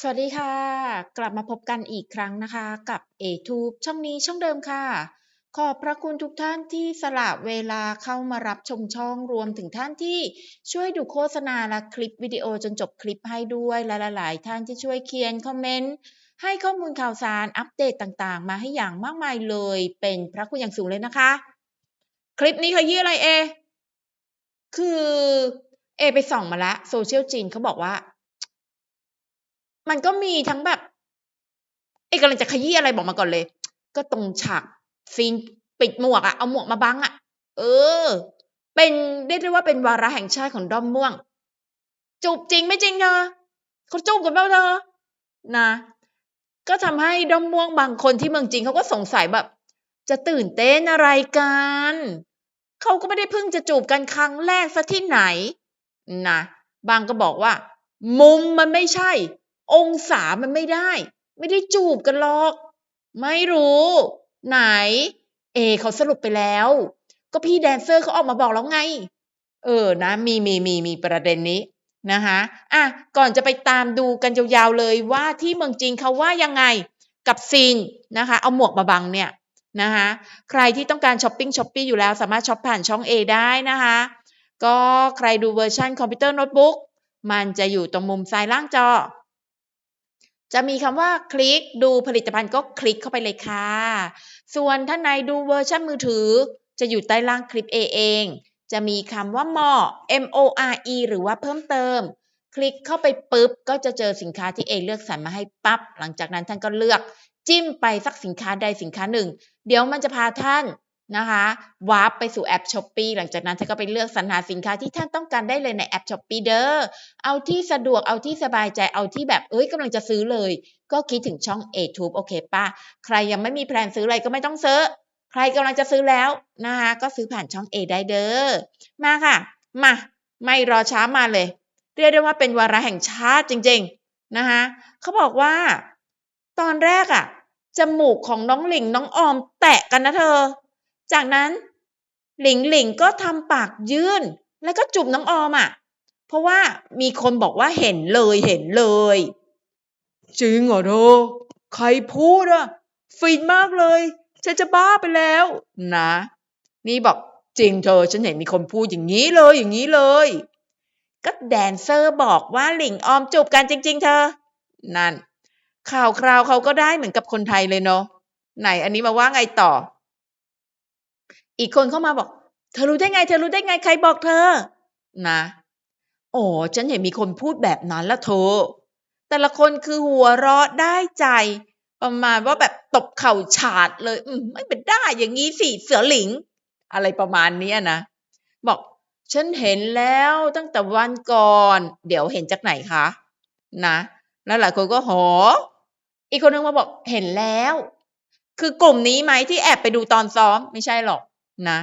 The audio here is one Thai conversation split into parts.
สวัสดีค่ะ กลับมาพบกันอีกครั้งนะคะ กับ A-Tube ช่องนี้ช่องเดิมค่ะ ขอบพระคุณทุกท่านที่สละเวลาเข้ามารับชมช่องรวมถึงท่านที่ช่วยดูโฆษณาและคลิปวิดีโอจนจบคลิปให้ด้วยและหลาย ๆ ท่านที่ช่วยเขียนคอมเมนต์ให้ข้อมูลข่าวสารอัปเดตต่าง ๆ มาให้อย่างมากมายเลย เป็นพระคุณอย่างสูงเลยนะคะ คลิปนี้ขยี้อะไรเอ คือเอไปส่องมาล้วโซเชียลจีนเขาบอกว่า มันก็มีทั้งแบบเอกำลังจะขยี้อะไรบอกมาก่อนเลย ก็ตรงฉากซีนปิดหมวกอะเอาหมวกมาบังอะเออ เป็นเรียกได้ว่าเป็นวาระแห่งชาติของด้อมม่วง จูบจริงไม่จริงเธอเขาจูบกันเปล่าเธอนะ ก็ทำให้ด้อมม่วงบางคนที่เมืองจีนเขาก็สงสัยแบบ จะตื่นเต้นอะไรกันเขาก็ไม่ได้เพิ่งจะจูบกันครั้งแรกซะที่ไหนนะบางก็บอกว่า มุมมันไม่ใช่ องศามันไม่ได้ ไม่ได้จูบกันหรอก ไม่รู้ ไหน เอ เขาสรุปไปแล้ว ก็พี่แดนเซอร์เขาออกมาบอกแล้วไง เออนะ มีมีมีมีประเด็นนี้นะคะอะก่อนจะไปตามดูกันยาวๆเลยว่าที่เมืองจีนเขาว่ายังไงกับซีนนะคะ เอาหมวกมาบังเนี่ยนะคะใครที่ต้องการช้อปปิ้งช้อปปี้อยู่แล้วสามารถช้อปผ่านช่อง A ได้นะคะ ก็ใครดูเวอร์ชันคอมพิวเตอร์โน้ตบุ๊กมันจะอยู่ตรงมุมซ้ายล่างจอ จะมีคำว่าคลิกดูผลิตภัณฑ์ก็คลิกเข้าไปเลยค่ะ ส่วนท่านในดูเวอร์ชันมือถือ จะอยู่ใต้ล่างคลิป A เอง จะมีคำว่า more M O R E หรือว่าเพิ่มเติม คลิกเข้าไปปุ๊บ ก็จะเจอสินค้าที่ A เลือกสรรมาให้ปั๊บ หลังจากนั้นท่านก็เลือก จิ้มไปสักสินค้าใดสินค้าหนึ่ง เดี๋ยวมันจะพาท่าน นะคะวาร์ปไปสู่แอป s h อ p e e หลังจากนั้นท่านก็ไปเลือกสรรหาสินค้าที่ท่านต้องการได้เลยในแอป s h อ p e e เด้อเอาที่สะดวกเอาที่สบายใจเอาที่แบบเอ้ยกำลังจะซื้อเลย ก็คิดถึงช่อง A-Tube โอเคป่ะ ใครยังไม่มีแพลนซื้ออะไรก็ไม่ต้องซื้อ ใครกำลังจะซื้อแล้วนะคะก็ซื้อผ่านช่อง A ได้เด้อมาค่ะ มาไม่รอช้ามาเลย เรียกได้ว่าเป็นวาระแห่งชาติจริง ๆนะคะเขาบอกว่า ตอนแรกอะจมูกของน้องหลิงน้องออมแตะกันนะเธอ จากนั้นหลิงหลิงก็ทำปากยื่น แล้วก็จุบน้องออมอะเพราะว่ามีคนบอกว่าเห็นเลยเห็นเลย จริงเหรอเธอใครพูดอะฟินมากเลย ฉันจะบ้าไปแล้ว นะ นี่บอกจริงเธอฉันเห็นมีคนพูดอย่างนี้เลยอย่างนี้เลย ก็แดนเซอร์บอกว่าหลิงออมจูบกันจริง ๆ เธอ นั่น ข่าวคราวเขาก็ได้เหมือนกับคนไทยเลยเนาะไหนอันนี้มาว่าไงต่อ อีกคนเข้ามาบอก เธอรู้ได้ไง เธอรู้ได้ไงใครบอกเธอ นะ โอ้ฉันเห็นมีคนพูดแบบนั้นละเธอ แต่ละคนคือหัวเราะได้ใจ ประมาณว่าแบบตบเข่าฉาดเลย อืมไม่เป็นได้อย่างนี้สิเสือหลิง อะไรประมาณนี้นะ บอกฉันเห็นแล้วตั้งแต่วันก่อน เดี๋ยวเห็นจากไหนคะ นะ แล้วหลายคนก็หอ อีกคนนึงมาบอกเห็นแล้ว คือกลุ่มนี้ไหมที่แอบไปดูตอนซ้อมไม่ใช่หรอก นะ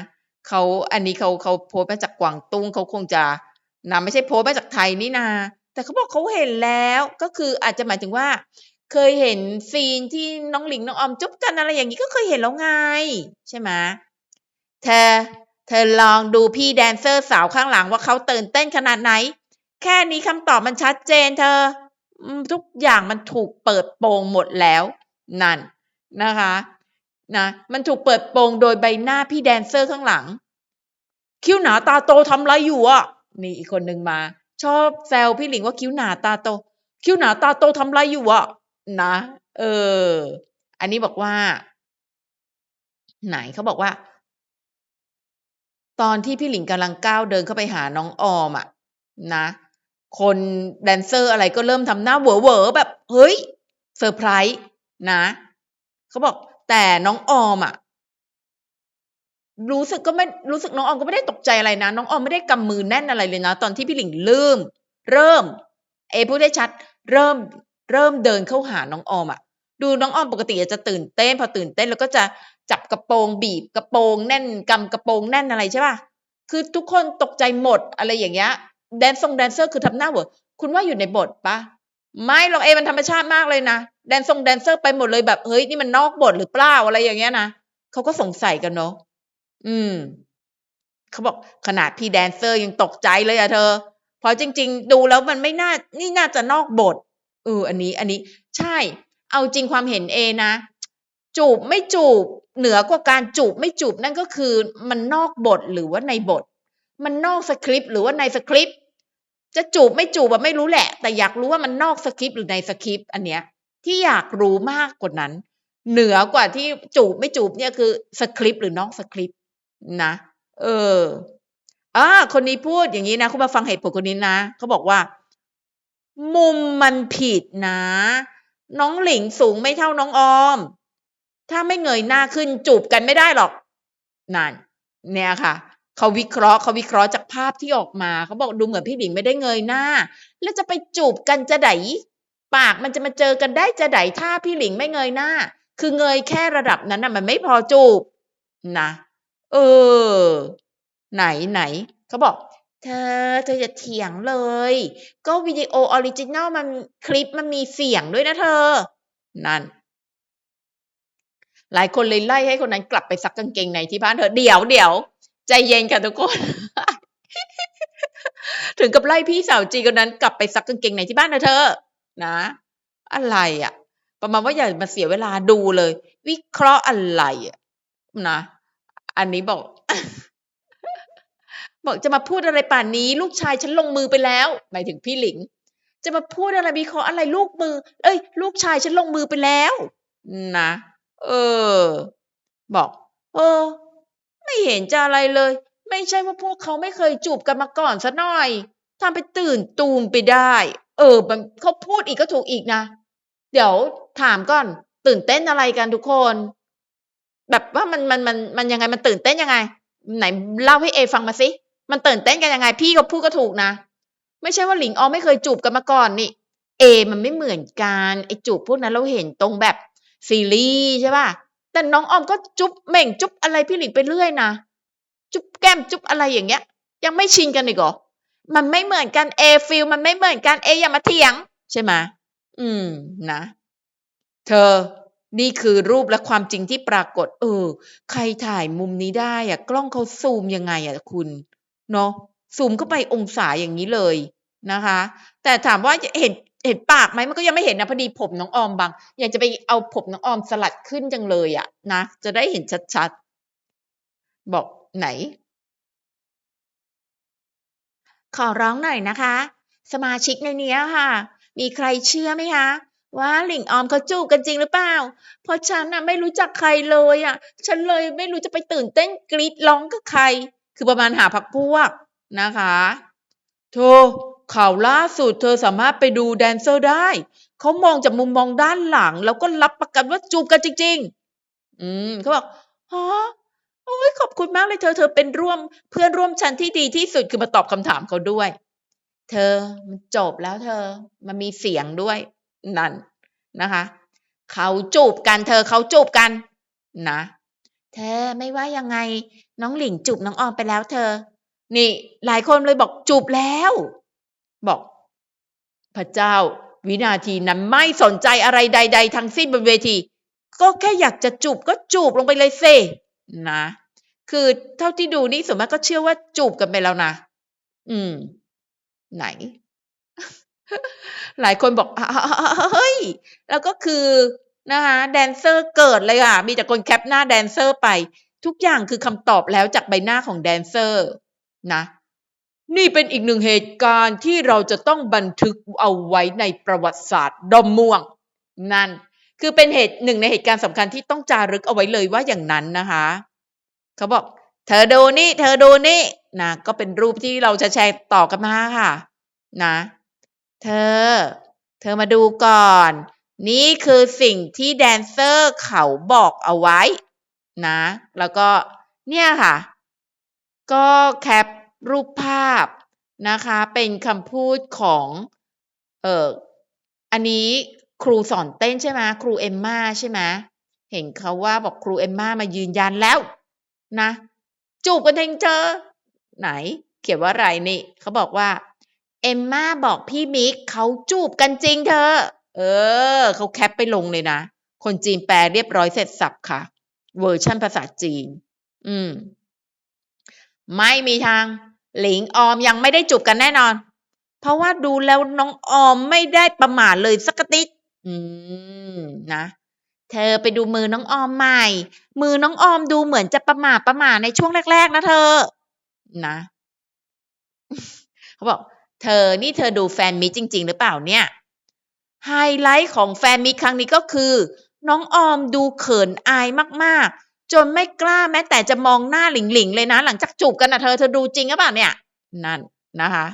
เขาอันนี้เขาเขาโพสมาจากกวางตุ้งเขาคงจะนะไม่ใช่โพสมาจากไทยนี่นา แต่เขาบอกเขาเห็นแล้วก็คืออาจจะหมายถึงว่า เคยเห็นซีนที่น้องหลิงน้องออมจุ๊บกันอะไรอย่างนี้ก็เคยเห็นแล้วไง ใช่ไหมเธอเธอลองดูพี่แดนเซอร์สาวข้างหลังว่าเขาตื่นเต้นขนาดไหน แค่นี้คำตอบมันชัดเจนเธอ ทุกอย่างมันถูกเปิดโปงหมดแล้ว นั่นนะคะ นะมันถูกเปิดโปงโดยใบหน้าพี่แดนเซอร์ข้างหลัง คิ้วหนาตาโตทำไรอยู่อะนี่อีกคนหนึ่งมา ชอบแซวพี่หลิงว่าคิ้วหนาตาโต คิ้วหนาตาโตทำไรอยู่อะนะ เออ อันนี้บอกว่า ไหนเขาบอกว่า ตอนที่พี่หลิงกำลังก้าวเดินเข้าไปหาน้องออมอะ นะ คนแดนเซอร์อะไรก็เริ่มทำหน้าเหวอเวอๆแบบ เฮ้ยเซอร์ไพรส์นะเขาบอก แต่น้องออมอะรู้สึกก็ไม่รู้สึกน้องออมก็ไม่ได้ตกใจอะไรนะ น้องออมไม่ได้กำมือแน่นอะไรเลยนะ ตอนที่พี่หลิงเริ่ม เริ่ม เอพูดได้ชัด เริ่ม เริ่มเดินเข้าหาน้องออมอะดูน้องออมปกติจะตื่นเต้น พอตื่นเต้นแล้วก็จะจับกระโปรงบีบกระโปรงแน่นกำกระโปรงแน่นอะไรใช่ป่ะคือทุกคนตกใจหมดอะไรอย่างเงี้ยแดนซงแดนเซอร์คือทำหน้าเวอคุณว่าอยู่ในบทปะ ไม่หรอกเอมันธรรมชาติมากเลยนะแดนซงแดนเซอร์ไปหมดเลยแบบเฮ้ยนี่มันนอกบทหรือเปล่าอะไรอย่างเงี้ยนะเขาก็สงสัยกันเนาะอืมเขาบอกขนาดพี่แดนเซอร์ยังตกใจเลยอะเธอ เพราะจริง ๆ ดูแล้วมันไม่น่า นี่น่าจะนอกบทเอออันนี้ อันนี้ ใช่ เอาจริงความเห็นเอนะ จูบไม่จูบเหนือกว่าการจูบไม่จูบนั่นก็คือ มันนอกบทหรือว่าในบท มันนอกสคริปต์หรือว่าในสคริปต์ จะจูบไม่จูบอะไม่รู้แหละ แต่อยากรู้ว่ามันนอกสคริปต์หรือในสคริปต์อันเนี้ย ที่อยากรู้มากกว่านั้น เหนือกว่าที่จูบไม่จูบเนี่ยคือสคริปต์หรือนอกสคริปต์นะเอออ่าคนนี้พูดอย่างนี้นะคุณมาฟังเหตุผลคนนี้นะเขาบอกว่า มุมมันผิดนะ น้องหลิงสูงไม่เท่าน้องออม ถ้าไม่เงยหน้าขึ้นจูบกันไม่ได้หรอกนั่นเนี่ยค่ะ เขาวิเคราะห์เขาวิเคราะห์จากภาพที่ออกมา เขาบอกดูเหมือนพี่หลิงไม่ได้เงยหน้า แล้วจะไปจูบกันจะไดปากมันจะมาเจอกันได้จะไดถ้าพี่หลิงไม่เงยหน้า คือเงยแค่ระดับนั้นน่ะ มันไม่พอจูบนะเออ ไหนไหนเขาบอก เธอ เธออย่าเถียงเลย ก็วิดีโอออริจินัลมันคลิปมันมีเสียงด้วยนะเธอ นั่น หลายคนเลยไล่ให้คนนั้นกลับไปซักกางเกงในที่บ้านเธอ เดี๋ยวเดี๋ยว ใจเย็นค่ะทุกคน ถึงกับไล่พี่สาวจีคนนั้นกลับไปซักกางเกงในที่บ้านเธอเธอ นะ อะไรอะ่ะ ประมาณว่าอย่ามาเสียเวลาดูเลย วิเคราะห์อะไรอะนะ อันนี้บอก บอกจะมาพูดอะไรป่านนี้ ลูกชายฉันลงมือไปแล้ว หมายถึงพี่หลิง จะมาพูดอะไรวิเคราะห์อะไรลูกมือ เอ้ย ลูกชายฉันลงมือไปแล้ว นะ เออ บอก เออ ไม่เห็นจะอะไรเลย ไม่ใช่ว่าพวกเขาไม่เคยจูบกันมาก่อนซะหน่อยทำไปตื่นตูมไปได้ เออเขาพูดอีกก็ถูกอีกนะ เดี๋ยวถามก่อน ตื่นเต้นอะไรกันทุกคน แบบว่ามันมันมันมันยังไงมันตื่นเต้นยังไง ไหนเล่าให้เอฟังมาสิมันตื่นเต้นกันยังไง พี่ก็พูดก็ถูกนะ ไม่ใช่ว่าหลิงออไม่เคยจูบกันมาก่อนนี่ เอ มันไม่เหมือนกันไอจูบพวกนั้นเราเห็นตรงแบบซีรีส์ใช่ป่ะ แต่น้องออมก็จุ๊บเหม่งจุ๊บอะไรพี่หลิงไปเรื่อยนะจุ๊บแก้มจุ๊บอะไรอย่างเงี้ย ยังไม่ชินกันอีกเหรอมันไม่เหมือนกันเอฟิลมันไม่เหมือนกันเออย่ามาเถียง ใช่ไหมอืมนะ เธอ นี่คือรูปและความจริงที่ปรากฏ เออ ใครถ่ายมุมนี้ได้อะกล้องเขาซูมยังไงอะคุณเนาะซูมเข้าไปองศาอย่างนี้เลยนะคะ แต่ถามว่าเห็น เห็นปากไหมมันก็ยังไม่เห็นนะพอดีผมน้องออมบาง อยากจะไปเอาผมน้องออมสลัดขึ้นจังเลยอะนะ จะได้เห็นชัดๆ บอกไหน ขอร้องหน่อยนะคะ สมาชิกในเนี้ยค่ะ มีใครเชื่อไหมคะว่าหลิงออมเขาจูบกันจริงหรือเปล่า เพราะฉันน่ะไม่รู้จักใครเลยอะ ฉันเลยไม่รู้จะไปตื่นเต้นกรีดร้องกับใคร คือประมาณหาพักพวกนะคะ โธ ข่าวล่าสุดเธอสามารถไปดูแดนเซอร์ได้ เขามองจากมุมมองด้านหลัง แล้วก็รับประกันว่าจูบกันจริง ๆ อืมเขาบอกฮะโอ้ยขอบคุณมากเลยเธอเธอเป็นร่วม เพื่อนร่วมชั้นที่ดีที่สุดคือมาตอบคำถามเขาด้วย เธอมันจบแล้วเธอ มันมีเสียงด้วยนั่นนะคะ เขาจูบกันเธอเขาจูบกันนะเธอไม่ว่ายังไงน้องหลิงจูบน้องออมไปแล้วเธอ นี่ หลายคนเลยบอกจูบแล้ว บอกพระเจ้าวินาทีนั้นไม่สนใจอะไรใด ๆ ทั้งสิ้นบนเวที ก็แค่อยากจะจูบก็จูบลงไปเลยเซนะ คือเท่าที่ดูนี่ส่วนมากก็เชื่อว่าจูบกันไปแล้วนะอืม ไหน หลายคนบอกเฮ้ยแล้วก็คือนะคะแดนเซอร์เกิดเลยอะ มีแต่คนแคปหน้าแดนเซอร์ไป ทุกอย่างคือคำตอบแล้วจากใบหน้าของแดนเซอร์ นะ นี่เป็นอีกหนึ่งเหตุการณ์ที่เราจะต้องบันทึกเอาไว้ในประวัติศาสตร์ดอมม่วง นั่น คือเป็นเหตุหนึ่งในเหตุการณ์สำคัญที่ต้องจารึกเอาไว้เลยว่าอย่างนั้นนะคะเขาบอก เธอดูนี่ เธอดูนี่นะก็เป็นรูปที่เราจะแชร์ต่อกันมาค่ะ นะ เธอ เธอมาดูก่อน นี่คือสิ่งที่แดนเซอร์เขาบอกเอาไว้ นะ แล้วก็เนี่ยค่ะ ก็แคป รูปภาพนะคะเป็นคำพูดของเอออันนี้ครูสอนเต้นใช่ไหมครูเอมมาใช่ไหมเห็นเขาว่าบอกครูเอมมามายืนยันแล้วนะจูบกันเองเจอ ไหน เขียนว่าอะไรนี่เขาบอกว่าเอมมาบอกพี่มิกเขาจูบกันจริงเธอ เออเขาแคปไปลงเลยนะ คนจีนแปลเรียบร้อยเสร็จสับค่ะ เวอร์ชั่นภาษาจีน อืม ไม่มีทาง หลิงออมยังไม่ได้จูบกันแน่นอน เพราะว่าดูแล้วน้องออมไม่ได้ประมาทเลยสักติดอืมนะเธอไปดูมือน้องออมใหม่ มือน้องออมดูเหมือนจะประหมาประหมาในช่วงแรก ๆ นะเธอ นะ เขาบอก เธอนี่เธอดูแฟนมิจริง ๆ หรือเปล่าเนี่ย ไฮไลท์ของแฟนมิครั้งนี้ก็คือ น้องออมดูเขินอายมาก ๆ จนไม่กล้าแม้แต่จะมองหน้าหลิงหลิงๆเลยนะ หลังจากจูบกันนะเธอเธอดูจริงหรือเปล่าเนี่ย นั่นนะคะ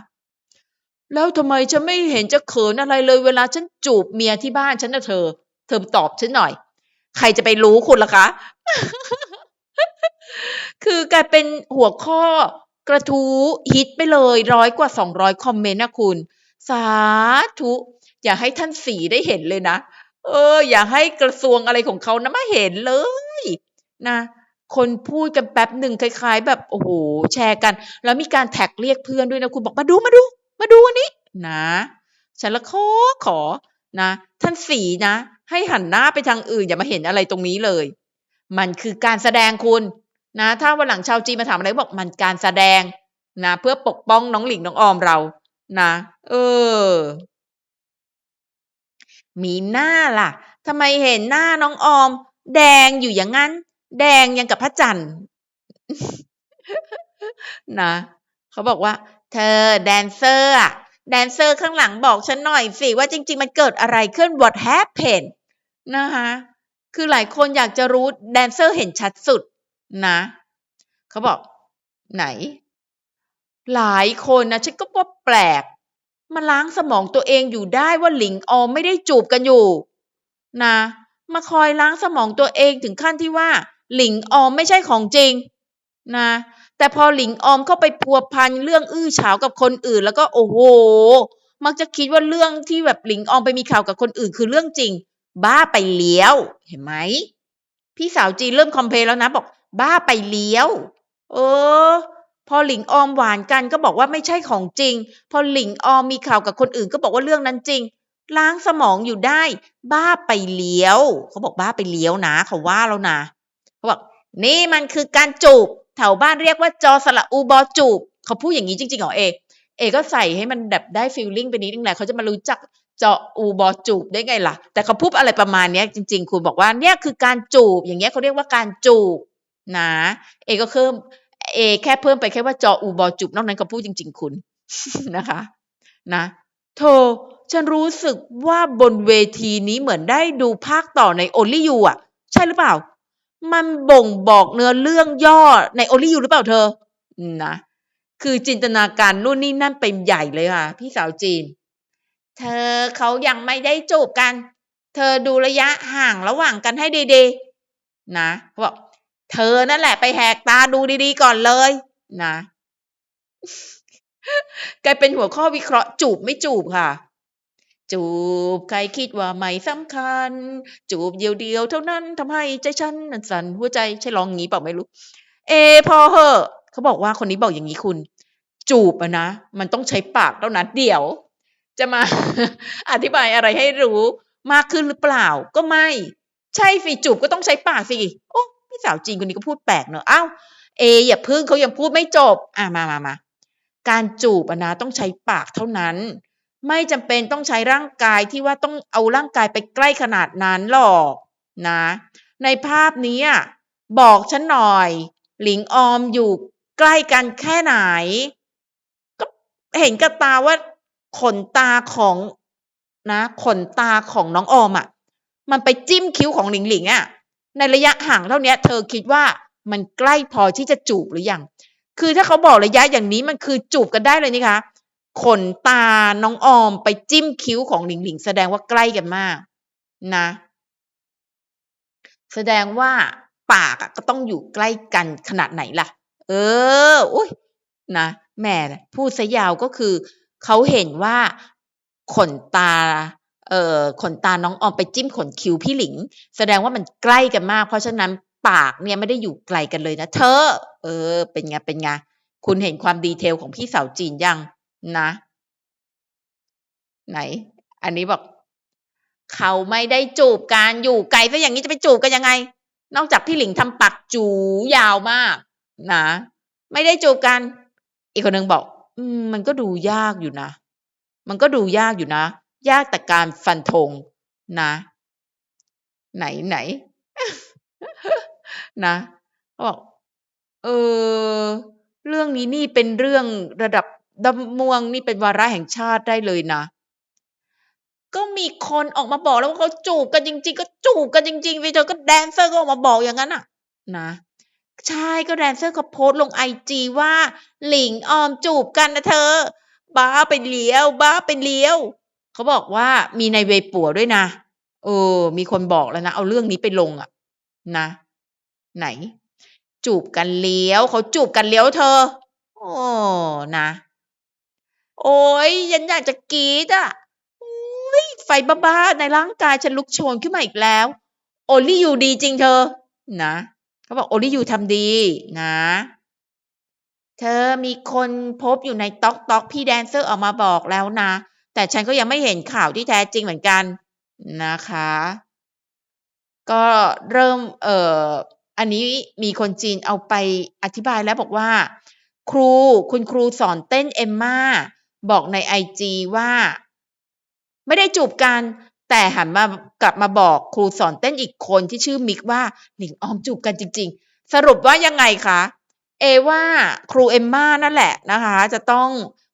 แล้วทำไมฉันไม่เห็นจะเขินอะไรเลยเวลาฉันจูบเมียที่บ้านฉันนะเธอ เธอตอบฉันหน่อย ใครจะไปรู้คุณล่ะคะ คือกลายเป็นหัวข้อกระทู้ฮิตไปเลยร้อยกว่าสองร้อยคอมเมนต์นะคุณ สาธุ อย่าให้ท่านสีได้เห็นเลยนะ เออ อย่าให้กระทรวงอะไรของเขานะมาเห็นเลย นะคนพูดกันแป๊บหนึ่งคล้าย ๆ แบบโอ้โหแชร์กัน แล้วมีการแท็กเรียกเพื่อนด้วยนะคุณบอกมาดูมาดู มาดูอันนี้นะฉันละขอขอนะ ท่านสีนะ ให้หันหน้าไปทางอื่น อย่ามาเห็นอะไรตรงนี้เลย มันคือการแสดงคุณนะ ถ้าวันหลังชาวจีนมาถามอะไรบอกมันการแสดงนะเพื่อปกป้องน้องหลิงน้องออมเรา นะเออ มีหน้าล่ะทำไมเห็นหน้าน้องออม แดงอยู่อย่างนั้น แดงยังกับพระจันทร์นะเขาบอกว่า เธอแดนเซอร์อะแดนเซอร์ข้างหลังบอกฉันหน่อยสิว่าจริง ๆ มันเกิดอะไรขึ้น what happened นะคะคือหลายคนอยากจะรู้แดนเซอร์เห็นชัดสุดนะเขาบอก ไหน หลายคนนะฉันก็ว่าแปลกมาล้างสมองตัวเองอยู่ได้ว่าหลิงออมไม่ได้จูบกันอยู่ นะ มาคอยล้างสมองตัวเองถึงขั้นที่ว่า หลิงออมไม่ใช่ของจริงนะแต่พอหลิงออมเข้าไปพัวพันเรื่องอื้อฉาวกับคนอื่น แล้วก็โอ้โห มักจะคิดว่าเรื่องที่แบบหลิงออมไปมีข่าวกับคนอื่นคือเรื่องจริง บ้าไปเลี้ยว เห็นไหมพี่สาวจีนเริ่มคอมเพลแล้วนะบอก บ้าไปเลี้ยว เออ พอหลิงออมหวานกันก็บอกว่าไม่ใช่ของจริง พอหลิงออมมีข่าวกับคนอื่นก็บอกว่าเรื่องนั้นจริง ล้างสมองอยู่ได้ บ้าไปเลี้ยว เขาบอกบ้าไปเลี้ยวนะ เขาว่าแล้วนะ เขาบอกนี่มันคือการจูบแถวบ้านเรียกว่าจอสละอูบอจูบเขาพูดอย่างนี้จริงๆเหรอเอเอก็ใส่ให้มันแบบได้ฟีลลิ่งไปนิดนึงแหละเขาจะมารู้จักจาะอูบอจูบได้ไงล่ะ แต่เขาพูดอะไรประมาณนี้จริง ๆ คุณบอกว่าเนี่ยคือการจูบ อย่างเงี้ยเขาเรียกว่าการจูบนะเอก็เพิ่มเอแค่เพิ่มไปแค่ว่าจออูบอจูบนอกนั้นเขาพูดจริง ๆ คุณนะคะ นะโธฉันรู้สึกว่าบนเวทีนี้เหมือนได้ดูภาคต่อใน Only You อะ ใช่หรือเปล่า มันบ่งบอกเนื้อเรื่องย่อใน Only You หรือเปล่าเธอ นะ คือจินตนาการนู่นนี่นั่นไปใหญ่เลยค่ะ พี่สาวจีน เธอเขายังไม่ได้จูบกัน เธอดูระยะห่างระหว่างกันให้ดีๆ นะเขาบอกเธอนั่นแหละไปแหกตาดูดีๆก่อนเลย นะกลายเป็นหัวข้อวิเคราะห์จูบไม่จูบค่ะ จูบใครคิดว่าไม่สำคัญ จูบเดียวเดียวๆเท่านั้นทำให้ใจฉันมันสั่นหัวใจใช่ร้องงี้เปล่าไม่รู้ เอ พอเหอะเขาบอกว่าคนนี้บอกอย่างนี้คุณ จูบอะนะ มันต้องใช้ปากเท่านั้นเดี๋ยว จะมาอธิบายอะไรให้รู้มากขึ้นหรือเปล่า ก็ไม่ ใช่สิจูบก็ต้องใช้ปากสิโอ้พี่สาวจีนคนนี้ก็พูดแปลกเนอะอ้าวเอ อย่าพึ่งเขายังพูดไม่จบ อะมามามาการจูบนะต้องใช้ปากเท่านั้น ไม่จำเป็นต้องใช้ร่างกายที่ว่าต้องเอาร่างกายไปใกล้ขนาดนั้นหรอกนะ ในภาพนี้บอกฉันหน่อย หลิงออมอยู่ใกล้กันแค่ไหน ก็เห็นกับตาว่าขนตาของนะ ขนตาของน้องออมอะมันไปจิ้มคิ้วของหลิงหลิงอะในระยะห่างเท่านี้เธอคิดว่ามันใกล้พอที่จะจูบหรือยัง คือถ้าเขาบอกระยะอย่างนี้มันคือจูบกันได้เลยนี่คะ ขนตาน้องออมไปจิ้มคิ้วของหลิงหลิงแสดงว่าใกล้กันมากนะ แสดงว่าปากก็ต้องอยู่ใกล้กันขนาดไหนล่ะ เออ อุ้ยนะแม่พูดซะยาวก็คือเขาเห็นว่าขนตา เอ่อขนตาน้องออมไปจิ้มขนคิ้วพี่หลิง แสดงว่ามันใกล้กันมาก เพราะฉะนั้นปากเนี่ยไม่ได้อยู่ไกลกันเลยนะเธอ เออ เป็นไงเป็นไงคุณเห็นความดีเทลของพี่สาวจีนยัง นะ ไหน อันนี้บอก เขาไม่ได้จูบกันอยู่ไกลซะอย่างนี้จะไปจูบกันยังไง นอกจากพี่หลิงทำปากจูยาวมาก นะ ไม่ได้จูบกัน อีกคนหนึ่งบอก อืม มันก็ดูยากอยู่นะ มันก็ดูยากอยู่นะ ยากแต่การฟันธงนะ ไหนไหนนะเขาบอกเออเรื่องนี้นี่เป็นเรื่องระดับ ดำม่วงนี่เป็นวาระแห่งชาติได้เลยนะ ก็มีคนออกมาบอกแล้วว่าเขาจูบกันจริง ๆ ก็จูบกันจริงๆไปเธอก็แดนเซอร์ก็ออกมาบอกอย่างนั้นอะ นะใช่ก็แดนเซอร์เขาโพสต์ลงไอจีว่า หลิงออมจูบกันนะเธอ บ้าไปเลี้ยว บ้าไปเลี้ยว เขาบอกว่ามีในเวปัวด้วยนะเออ มีคนบอกแล้วนะ เอาเรื่องนี้ไปลงอะนะ ไหน จูบกันเลี้ยวเขาจูบกันเลี้ยวเธอ โอ้นะ โอ้ยยันอยากจะกรีดอะอุ๊ยไฟบ้าๆในร่างกายฉันลุกโชนขึ้นมาอีกแล้ว โอลี่ยูดีจริงเธอ นะเขาบอกโอลี่ยูทำดีนะ เธอมีคนพบอยู่ในต๊อกต๊อกพี่แดนเซอร์ออกมาบอกแล้วนะ แต่ฉันก็ยังไม่เห็นข่าวที่แท้จริงเหมือนกันนะคะ ก็เริ่มเอ่ออันนี้มีคนจีนเอาไปอธิบายแล้วบอกว่า ครูคุณครูสอนเต้นเอมมา บอกในไอจีว่า ไม่ได้จูบกัน แต่หันมากลับมาบอกครูสอนเต้นอีกคนที่ชื่อมิกว่าหลิงออมจูบกันจริง ๆ สรุปว่ายังไงคะ เอว่าครูเอมมานั่นแหละนะคะ จะต้อง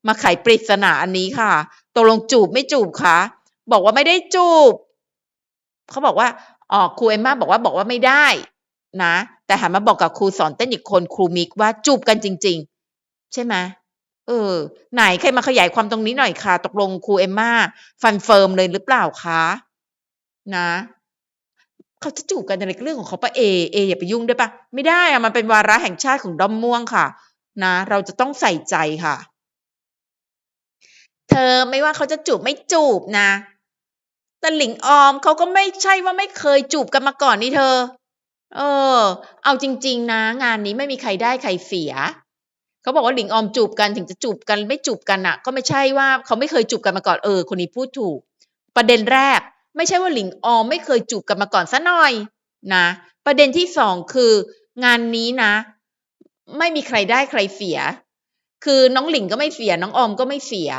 มาไขปริศนาอันนี้ค่ะตกลงจูบไม่จูบคะบอกว่าไม่ได้จูบเขาบอกว่าอ๋อครูเอมมาบอกว่าบอกว่าไม่ได้นะ แต่หันมาบอกกับครูสอนเต้นอีกคนครูมิกว่าจูบกันจริง ๆ ใช่ไหม เออ ไหนใครมาขยายความตรงนี้หน่อยค่ะ ตกลงครูเอมมาฟันเฟิร์มเลยหรือเปล่าคะนะเขาจะจูบกันอะไรเรื่องของเขาปะเอเออย่าไปยุ่งได้ปะไม่ได้อะมันเป็นวาระแห่งชาติของด้อมม่วงค่ะ นะ เราจะต้องใส่ใจค่ะ เธอไม่ว่าเขาจะจูบไม่จูบนะแต่หลิงออมเขาก็ไม่ใช่ว่าไม่เคยจูบกันมาก่อนนี่เธอ เออ เอาจริง ๆ นะ งานนี้ไม่มีใครได้ใครเสีย เขาบอกว่าหลิงออมจูบกันถึงจะจูบกันไม่จูบกันอะก็ไม่ใช่ว่าเขาไม่เคยจูบกันมาก่อนเออ คนนี้พูดถูก ประเด็นแรก ไม่ใช่ว่าหลิงออมไม่เคยจูบกันมาก่อนซะหน่อยนะประเด็นที่สองคืองานนี้นะ ไม่มีใครได้ใครเสีย คือน้องหลิงก็ไม่เสีย น้องออมก็ไม่เสีย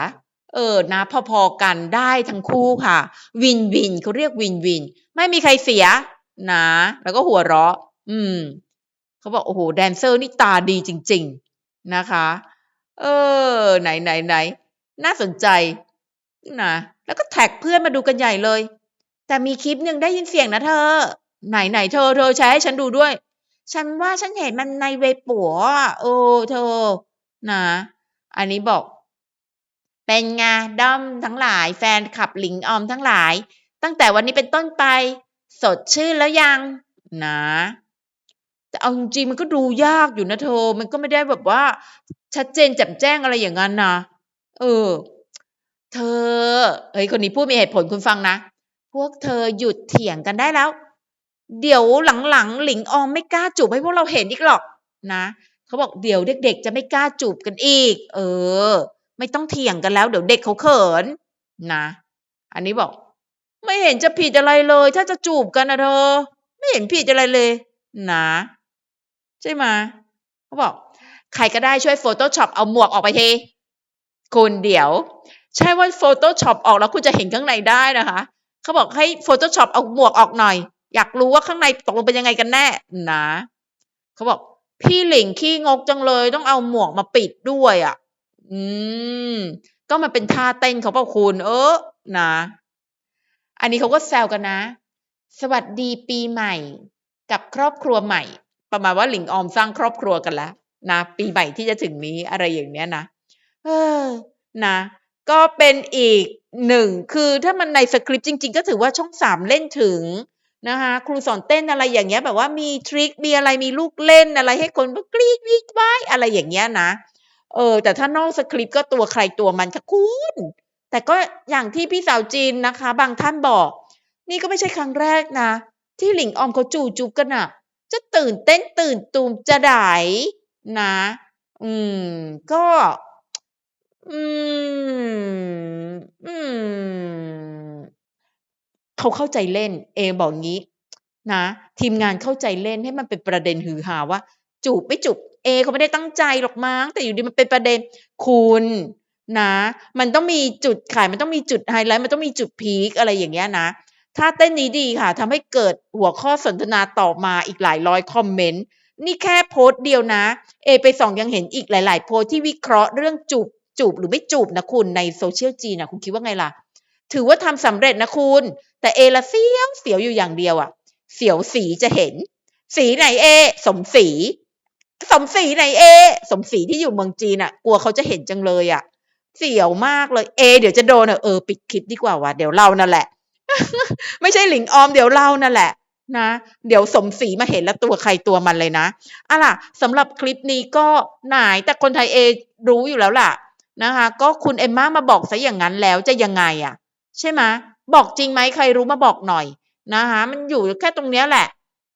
เออนะ พอๆกันได้ทั้งคู่ค่ะ วินวินเขาเรียกวินวิน ไม่มีใครเสียนะ แล้วก็หัวเราะ อืมเขาบอกโอ้โหแดนเซอร์นี่ตาดีจริง ๆ นะคะ เออ ไหนไหนไหนน่าสนใจนะแล้วก็แท็กเพื่อนมาดูกันใหญ่เลย แต่มีคลิปหนึ่งได้ยินเสียงนะเธอ ไหนไหนเธอเธอแชร์ให้ฉันดูด้วย ฉันว่าฉันเห็นมันในเวปัวอะโอ้เธอ นะ อันนี้บอก เป็นไงด้อมทั้งหลาย แฟนคลับหลิงออมทั้งหลาย ตั้งแต่วันนี้เป็นต้นไป สดชื่นแล้วยัง นะ แต่เอาจริงมันก็ดูยากอยู่นะเธอ มันก็ไม่ได้แบบว่า ชัดเจนแจ่มแจ้งอะไรอย่างนั้นนะเออ เธอเฮ้ยคนนี้พูดมีเหตุผลคุณฟังนะ พวกเธอหยุดเถียงกันได้แล้ว เดี๋ยวหลังๆหลิงออมไม่กล้าจูบให้พวกเราเห็นอีกหรอกนะเขาบอกเดี๋ยวเด็ก ๆ จะไม่กล้าจูบกันอีก เออ ไม่ต้องเถียงกันแล้ว เดี๋ยวเด็กเขาเขิน นะ อันนี้บอก ไม่เห็นจะผิดอะไรเลย ถ้าจะจูบกันนะเธอ ไม่เห็นผิดอะไรเลย นะ ใช่ไหมเขาบอก ใครก็ได้ช่วย Photoshop เอาหมวกออกไปทีคุณเดี๋ยว ใช่ว่า Photoshop ออกแล้วคุณจะเห็นข้างในได้นะคะเขาบอกให้ Photoshop เอาหมวกออกหน่อย อยากรู้ว่าข้างในตกลงเป็นยังไงกันแน่นะเขาบอก พี่หลิงขี้งกจังเลยต้องเอาหมวกมาปิดด้วยอะ อืม ก็มันเป็นท่าเต้นเขาเปล่าคุณ เออนะ อันนี้เขาก็แซวกันนะ สวัสดีปีใหม่ กับครอบครัวใหม่ ประมาณว่าหลิงออมสร้างครอบครัวกันแล้วนะปีใหม่ที่จะถึงนี้อะไรอย่างเนี้ยนะเออนะก็เป็นอีกหนึ่งคือถ้ามันในสคริปต์จริง ๆ ก็ถือว่าช่องสามเล่นถึงนะคะครูสอนเต้นอะไรอย่างเงี้ยแบบว่ามีทริคมีอะไรมีลูกเล่นอะไรให้คนกรี๊ดวิดว้ายอะไรอย่างเงี้ยนะเออแต่ถ้านอกสคริปต์ก็ตัวใครตัวมันค่ะคุณแต่ก็อย่างที่พี่สาวจีนนะคะ บางท่านบอก นี่ก็ไม่ใช่ครั้งแรกนะ ที่หลิงออมเขาจูจุบกันอะ จะตื่นเต้นตื่นตูมจะไดานะ อืม ก็ อืม อืม เขาเข้าใจเล่น เอบอกงี้ นะ ทีมงานเข้าใจเล่นให้มันเป็นประเด็นฮือฮาว่า จูบไม่จูบเอเขาไม่ได้ตั้งใจหรอกมั้งแต่อยู่ดีมันเป็นประเด็นคุณนะ มันต้องมีจุดขายมันต้องมีจุดไฮไลท์มันต้องมีจุดพีกอะไรอย่างเงี้ยนะ ท่าเต้นนี้ดีค่ะทำให้เกิดหัวข้อสนทนาต่อมาอีกหลายร้อยคอมเมนต์นี่แค่โพสต์เดียวนะ เอไปส่องยังเห็นอีกหลาย ๆ โพสต์ที่วิเคราะห์เรื่องจูบจูบหรือไม่จูบนะคุณในโซเชียลจีนนะคุณคิดว่าไงล่ะ ถือว่าทำสำเร็จนะคุณ แต่เอละเสียวเสียวอยู่อย่างเดียวอะเสียวสีจะเห็น สีไหนเอ สมศรีสมศรีไหนเอ สมศรีที่อยู่เมืองจีนอะกลัวเขาจะเห็นจังเลยอะเสียวมากเลยเอ เดี๋ยวจะโดนอะเออปิดคลิปดีกว่าวะเดี๋ยวเรานั่นแหละ ไม่ใช่หลิงออมเดี๋ยวเรานั่นแหละนะ เดี๋ยวสมศรีมาเห็นแล้วตัวใครตัวมันเลยนะอะล่ะสำหรับคลิปนี้ก็หนายแต่คนไทยเอรู้อยู่แล้วล่ะนะคะ ก็คุณเอมม่ามาบอกซะอย่างนั้นแล้วจะยังไงอะใช่ไหมบอกจริงไหมใครรู้มาบอกหน่อยนะคะมันอยู่แค่ตรงเนี้ยแหละ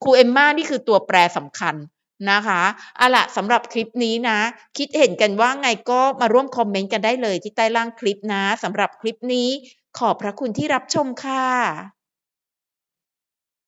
ครูเอมม่านี่คือตัวแปรสำคัญนะคะอาล่ะสำหรับคลิปนี้นะ คิดเห็นกันว่าไงก็มาร่วมคอมเมนต์กันได้เลยที่ใต้ล่างคลิปนะสำหรับคลิปนี้ ขอบพระคุณที่รับชมค่ะ